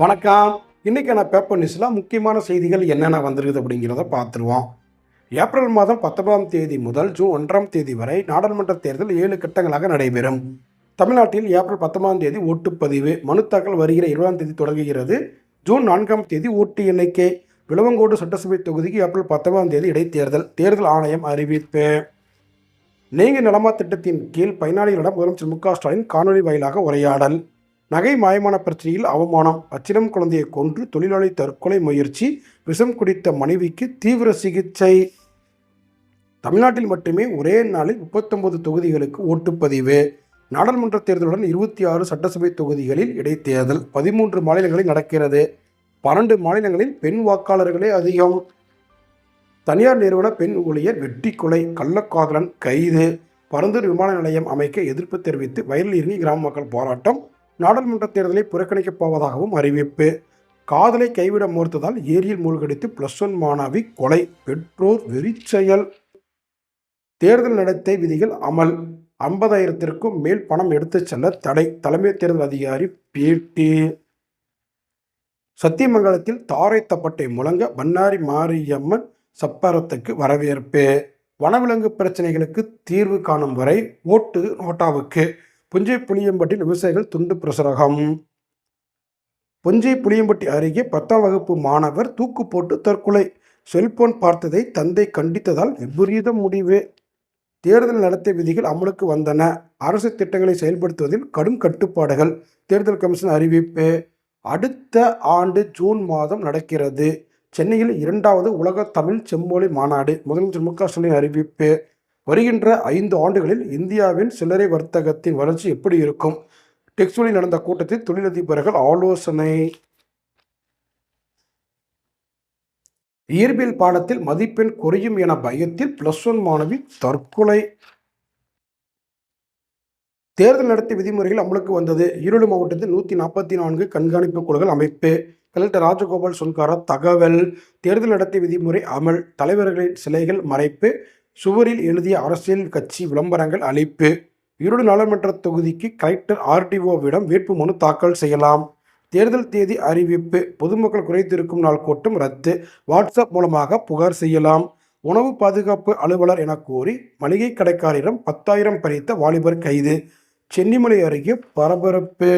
வணக்கம். இன்றைக்கான பேப்பர் நியூஸில் முக்கியமான செய்திகள் என்னென்ன வந்திருக்குது அப்படிங்கிறத பார்த்துருவோம். ஏப்ரல் மாதம் பத்தொன்பதாம் தேதி முதல் ஜூன் ஒன்றாம் தேதி வரை நாடாளுமன்ற தேர்தல் ஏழு கட்டங்களாக நடைபெறும். தமிழ்நாட்டில் ஏப்ரல் பத்தொன்பதாம் தேதி ஓட்டுப்பதிவு மனு தாக்கல் வருகிற இருபதாம் தேதி தொடங்குகிறது. ஜூன் நான்காம் தேதி ஓட்டு எண்ணிக்கை விளவங்கோடு சட்டசபை தொகுதிக்கு ஏப்ரல் பத்தொன்பதாம் தேதி இடைத்தேர்தல் தேர்தல் ஆணையம் அறிவிப்பு. நீங்க நலமா திட்டத்தின் கீழ் பயனாளிகளிடம் முதலமைச்சர் மு க ஸ்டாலின் காணொலி வாயிலாக உரையாடல். நகை மாயமான பிரச்சனையில் அவமானம். அச்சிடம் குழந்தையை கொன்று தொழிலாளி தற்கொலை முயற்சி. விஷம் குடித்த மனைவிக்கு தீவிர சிகிச்சை. தமிழ்நாட்டில் மட்டுமே ஒரே நாளில் முப்பத்தொன்பது தொகுதிகளுக்கு ஓட்டுப்பதிவு. நாடாளுமன்ற தேர்தலுடன் இருபத்தி ஆறு சட்டசபை தொகுதிகளில் இடைத்தேர்தல் பதிமூன்று மாநிலங்களில் நடக்கிறது. பன்னெண்டு மாநிலங்களில் பெண் வாக்காளர்களே அதிகம். தனியார் நிறுவன பெண் ஊழியர் வெட்டி கொலை கள்ளக்காதலன் கைது. பரந்தூர் விமான நிலையம் அமைக்க எதிர்ப்பு தெரிவித்து வயலில் இறங்கி கிராம மக்கள் போராட்டம். நாடாளுமன்ற தேர்தலை புறக்கணிக்கப் போவதாகவும் அறிவிப்பு. காதலை கைவிட மறுத்ததால் ஏரியில் மூழ்கடித்து பிளஸ் ஒன் மாணவி கொலை. பெற்றோர் வெறிச்செயல். தேர்தல் நடத்தை விதிகள் அமல். ஐம்பதாயிரத்திற்கும் மேல் பணம் எடுத்துச் செல்ல தடை. தலைமை தேர்தல் அதிகாரி பேட்டி. சத்தியமங்கலத்தில் தாரை தப்பட்டை முழங்க பண்ணாரி மாரியம்மன் சப்பரத்துக்கு வரவேற்பு. வனவிலங்கு பிரச்சனைகளுக்கு தீர்வு காணும் வரை ஓட்டு நோட்டாவுக்கு. புஞ்சை புளியம்பட்டியில் விவசாயிகள் துண்டு பிரசுரகம். புஞ்சை புளியம்பட்டி அருகே பத்தாம் வகுப்பு மாணவர் தூக்கு போட்டு தற்கொலை. செல்போன் பார்த்ததை தந்தை கண்டித்ததால் விபரீத முடிவு. தேர்தல் நடத்தை விதிகள் அமலுக்கு வந்தன. அரசு திட்டங்களை செயல்படுத்துவதில் கடும் கட்டுப்பாடுகள். தேர்தல் கமிஷன் அறிவிப்பு. அடுத்த ஆண்டு ஜூன் மாதம் நடக்கிறது. சென்னையில் இரண்டாவது உலக தமிழ் செம்மொழி மாநாடு. முதலமைச்சர் மு க ஸ்டாலின் அறிவிப்பு. வருகின்ற ஐந்து ஆண்டுகளில் இந்தியாவின் சில்லறை வர்த்தகத்தின் வளர்ச்சி எப்படி இருக்கும்? டெக்ஸ்டோலில் நடந்த கூட்டத்தில் தொழிலதிபர்கள் ஆலோசனை. இயற்பியல் பாடத்தில் மதிப்பெண் குறையும் என பயத்தில் பிளஸ் ஒன் மாணவி தற்கொலை. தேர்தல் நடத்தை விதிமுறைகள் அமலுக்கு வந்தது. ஈரோடு மாவட்டத்தில் நூற்றி நாற்பத்தி நான்கு கண்காணிப்பு குழுக்கள் அமைப்பு. கலெக்டர் ராஜகோபால் சொன்காரா தகவல். தேர்தல் நடத்தை விதிமுறை அமல். தலைவர்களின் சிலைகள் மறைப்பு. சுவரில் எழுதிய அரசியல் கட்சி விளம்பரங்கள் அளிப்பு. ஈரோடு நாடாளுமன்ற தொகுதிக்கு கலெக்டர் ஆர்டிஓவிடம் வேட்புமனு தாக்கல் செய்யலாம். தேர்தல் தேதி அறிவிப்பு. பொதுமக்கள் குறைத்திருக்கும் நாள் கூட்டம் ரத்து. வாட்ஸ்அப் மூலமாக புகார் செய்யலாம். உணவு பாதுகாப்பு அலுவலர் என கூறி மளிகை கடைக்காரரிடம் பத்தாயிரம் பறித்த வாலிபர் கைது. சென்னிமலை அருகே பரபரப்பு.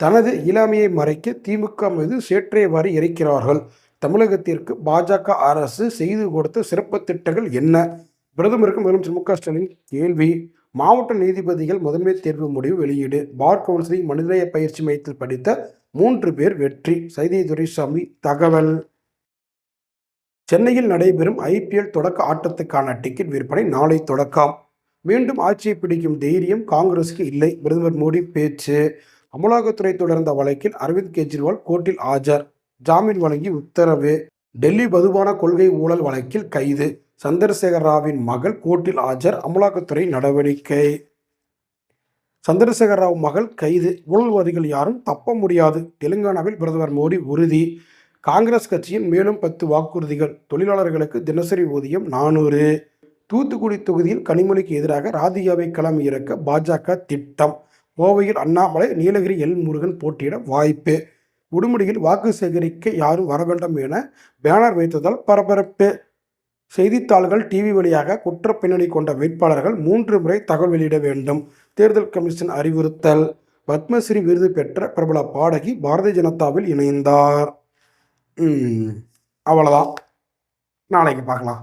தனது இளமையை மறைக்க திமுக மீது சேற்றையவாறு இறைக்கிறார்கள் தமிழகத்திற்கு பாஜக அரசு செய்து கொடுத்த சிறப்பு திட்டங்கள் என்ன? பிரதமருக்கு முதலமைச்சர் மு க ஸ்டாலின் கேள்வி. மாவட்ட நீதிபதிகள் முதன்மை தேர்வு முடிவு வெளியீடு. பார் கவுன்சிலிங் மனிதநேய பயிற்சி மையத்தில் படித்த மூன்று பேர் வெற்றி. சைதை துரைசாமி தகவல். சென்னையில் நடைபெறும் ஐபிஎல் தொடக்க ஆட்டத்துக்கான டிக்கெட் விற்பனை நாளை தொடக்கம். மீண்டும் ஆட்சியை பிடிக்கும் தைரியம் காங்கிரசுக்கு இல்லை. பிரதமர் மோடி பேச்சு. அமலாக்கத்துறை தொடர்ந்த வழக்கில் அரவிந்த் கெஜ்ரிவால் கோர்ட்டில் ஆஜர். ஜாமீன் வழங்கி உத்தரவு. டெல்லி மதுபான கொள்கை ஊழல் வழக்கில் கைது. சந்திரசேகர ராவின் மகள் கோர்ட்டில் ஆஜர். அமலாக்கத்துறை நடவடிக்கை. சந்திரசேகர ராவ் மகள் கைது. ஊழல்வாதிகள் யாரும் தப்ப முடியாது. தெலுங்கானாவில் பிரதமர் மோடி உறுதி. காங்கிரஸ் கட்சியின் மேலும் பத்து வாக்குறுதிகள். தொழிலாளர்களுக்கு தினசரி ஊதியம் நானூறு. தூத்துக்குடி தொகுதியில் கனிமொழிக்கு எதிராக ராதிகாவை களம் இறக்க பாஜக திட்டம். கோவையில் அண்ணாமலை நீலகிரி எல் முருகன் போட்டியிட வாய்ப்பு. உடுமுடியில் வாக்கு சேகரிக்க யாரும் வர வேண்டாம் என பேனர் வைத்ததால் பரபரப்பு செய்தித்தாள்கள் டிவி வழியாக குற்ற பின்னணி கொண்ட வேட்பாளர்கள் மூன்று முறை தகவல் வெளியிட வேண்டும். தேர்தல் கமிஷன் அறிவுறுத்தல். பத்மஸ்ரீ விருது பெற்ற பிரபல பாடகி பாரதிய ஜனதாவில் இணைந்தார். அவ்வளோதான் நாளைக்கு பார்க்கலாம்.